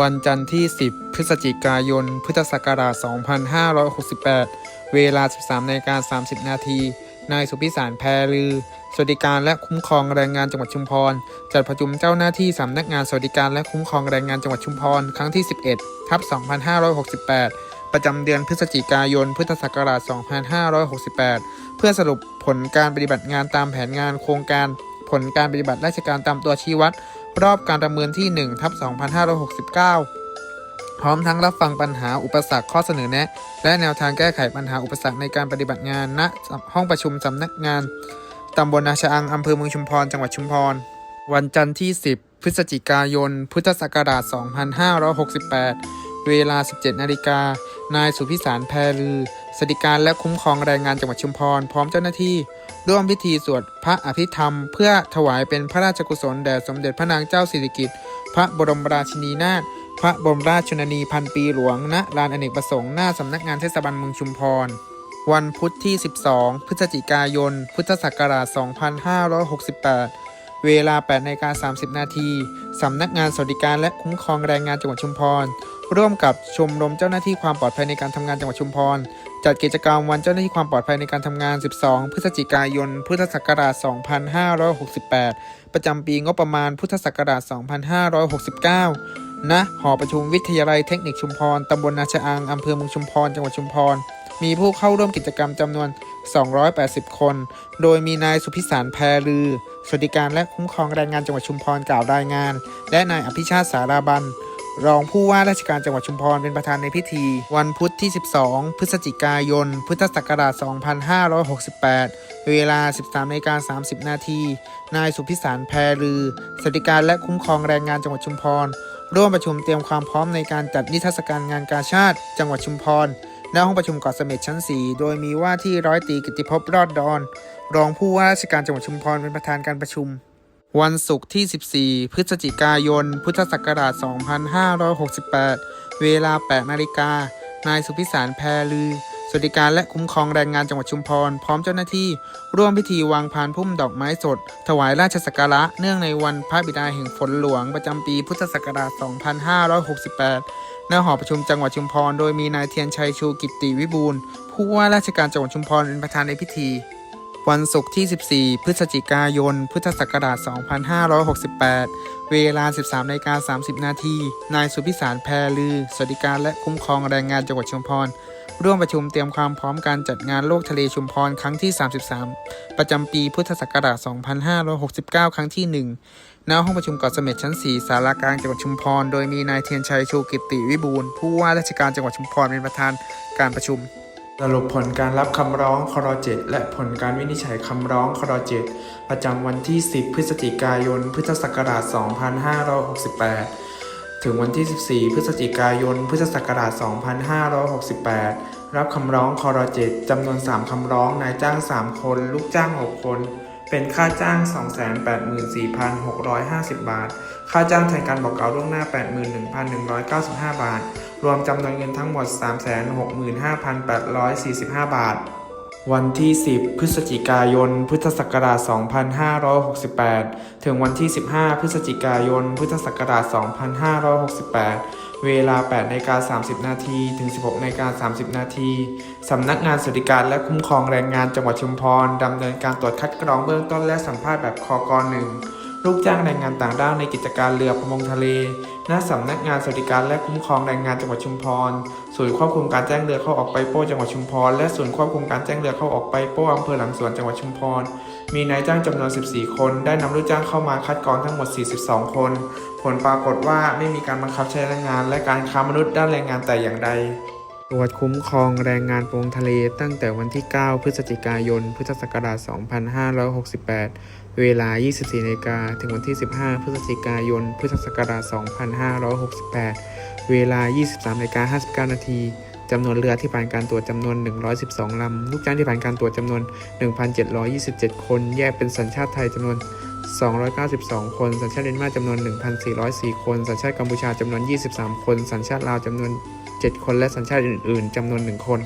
วันจันทร์ที่ 10 พฤศจิกายน พุทธศักราช 2568 เวลา 13นาฬิกา30 นาที นายสุพิสารแพรลือ สวัสดิการและคุ้มครองแรงงานจังหวัดชุมพร จัดประชุมเจ้าหน้าที่สำนักงานสวัสดิการและคุ้มครองแรงงานจังหวัดชุมพร ครั้งที่ 11 ทับ 2568 ประจำเดือนพฤศจิกายน พุทธศักราช 2568 เพื่อสรุปผลการปฏิบัติงานตามแผนงานโครงการผลการปฏิบัติราชการตามตัวชี้วัด รอบการประเมินที่1ทับ2569 พร้อมทั้งรับฟังปัญหาอุปสรรคข้อเสนอแนะ และแนวทางแก้ไขปัญหาอุปสรรคในการปฏิบัติงานณห้องประชุมสำนักงานตำบลนาชะอังอำเภอเมืองชุมพร จังหวัดชุมพร วันจันทร์ที่ 10 พฤศจิกายน พุทธศักราช 2568 เวลา 17 นาฬิกา นายสุพิสารแพรลือ สวัสดิการและคุ้มครองแรงงานจังหวัดชุมพร พร้อมเจ้าหน้าที่ ร่วมพิธีสวดพระอภิธรรม เพื่อถวายเป็นพระราชกุศลแด่สมเด็จพระนางเจ้าสิริกิติ์พระบรมราชินีนาถพระบรมราชชนนีพันปีหลวงณลานอเนกประสงค์หน้าสำนักงานเทศบาลเมืองชุมพร วันพุธที่ 12 พฤศจิกายน พุทธศักราช 2568 เวลา8นาฬิกา30 นาทีสำนักงานสวัสดิการและคุ้มครองแรงงานจังหวัดชุมพร ร่วมกับชมรมเจ้าหน้าที่ความปลอดภัยในการทำงานจังหวัดชุมพร จัดกิจกรรมวันเจ้าหน้าที่ความปลอดภัยในการทำงาน 12 พฤศจิกายน พุทธศักราช 2568 ประจำปีงบประมาณพุทธศักราช 2569 ณ หอประชุมวิทยาลัยเทคนิคชุมพร ตำบลนาชะอัง อำเภอเมืองชุมพร จังหวัดชุมพร มีผู้เข้าร่วมกิจกรรมจำนวน 280 คน โดยมีนายสุพิสารแพรลือ สวัสดิการและคุ้มครองแรงงานจังหวัดชุมพรกล่าวรายงาน และนายอภิชาติสาราบัน รองผู้ว่าราชการจังหวัดชุมพรเป็นประธานในพิธี วันพุธที่ 12 พฤศจิกายน พุทธศักราช 2568 เวลา 13นกา30 นาที นายสุพิสารแพรลือสวัสดิการและคุ้มครองแรงงานจังหวัดชุมพร ร่วมประชุมเตรียมความพร้อมในการจัดนิทรรศการงานกาชาติ จังหวัดชุมพรณห้องประชุมเกาะเสม็ดชั้น 4 โดยมีว่าที่ร้อยตรีกิติภพรอดดอน รองผู้ว่าราชการจังหวัดชุมพรเป็นประธานการประชุม วันศุกร์ที่ 14 พฤศจิกายน พุทธศักราช 2568 เวลา 8 นาฬิกา นายสุพิสารแพรลือ สวัสดิการและคุ้มครองแรงงานจังหวัดชุมพร พร้อมเจ้าหน้าที่ ร่วมพิธีวางพานพุ่มดอกไม้สด ถวายราชสักการะ เนื่องในวันพระบิดาแห่งฝนหลวง ประจำปีพุทธศักราช 2568 ณ หอประชุมจังหวัดชุมพร โดยมีนายเทียนชัยชูกิตติวิบูลผู้ว่าราชการจังหวัดชุมพรเป็นประธานในพิธี วันศุกร์ที่ 14 พฤศจิกายน พุทธศักราช 2568 เวลา 13นกา30 นาที นายสุพิสารแพรลือ สวัสดิการและคุ้มครองแรงงานจังหวัดชุมพร ร่วมประชุมเตรียมความพร้อมการจัดงานโลกทะเลชุมพรครั้งที่ 33 ประจำปีพุทธศักราช 2569 ครั้งที่ 1 ณ ห้องประชุมเกาะเสม็ดชั้น4สารากลางจังหวัดชุมพร โดยมีนายเทียนชัยชูกิตติวิบูลผู้ว่าราชการจังหวัดชุมพรเป็นประธานการประชุม สรุปผลการรับคำร้องครเจ็ดและผลการวินิจฉัยคำร้องครเจ็ดประจำวันที่ 10 พฤศจิกายน พุทธศักราช 2568 ถึงวันที่ 14 พฤศจิกายน พุทธศักราช 2568 รับคำร้องครเจ็ดจำนวน 3 คำร้องนายจ้าง 3 คน ลูกจ้าง 6 คน เป็นค่าจ้าง 284,650 บาท ค่าจ้างแทนการบอกกล่าวล่วงหน้า 81,195 บาท รวมจำนวนเงินทั้งหมด 365,845 บาท วันที่ 10 พฤศจิกายน พุทธศักราช 2568 ถึงวันที่ 15 พฤศจิกายน พุทธศักราช 2568 เวลา8นาฬิกา30 นาทีถึง 16นาฬิกา30 นาทีสำนักงานสวัสดิการและคุ้มครองแรงงานจังหวัดชุมพรดำเนินการตรวจคัดกรองเบื้องต้นและสัมภาษณ์แบบคอกหนึ่ง ลูกจ้างแรงงานต่างด้าวในกิจการเรือประมงทะเล ณ สำนักงานสวัสดิการและคุ้มครองแรงงานจังหวัดชุมพร ศูนย์ควบคุมการแจ้งเรือเข้าออกไปโป้จังหวัดชุมพร และศูนย์ควบคุมการแจ้งเรือเข้าออกไปโป้อำเภอหลังสวนจังหวัดชุมพร มีนายจ้างจำนวน 14 คน ได้นำลูกจ้างเข้ามาคัดกรองทั้งหมด 42 คน ผลปรากฏว่าไม่มีการบังคับใช้แรงงาน และการค้ามนุษย์ด้านแรงงานแต่อย่างใด ตรวจคุ้มครองแรงงานโปรงทะเลตั้งแต่วันที่ 9 พฤศจิกายน พุทธศักราช 2568 เวลา 24นาฬิกาถึงวันที่ 15 พฤศจิกายน พุทธศักราช 2568 เวลา 23นาฬิกา59 นาทีจำนวนเรือที่ผ่านการตรวจจำนวน 112 ลำ ลูกจ้างที่ผ่านการตรวจจำนวน 1,727 คน แยกเป็นสัญชาติไทยจำนวน 292 คน สัญชาติเดนมาร์จำนวน 1,404 คน สัญชาติกัมพูชาจำนวน 23 คน สัญชาติลาวจำนวน 7 คน และสัญชาติอื่น ๆจำนวน 1 คน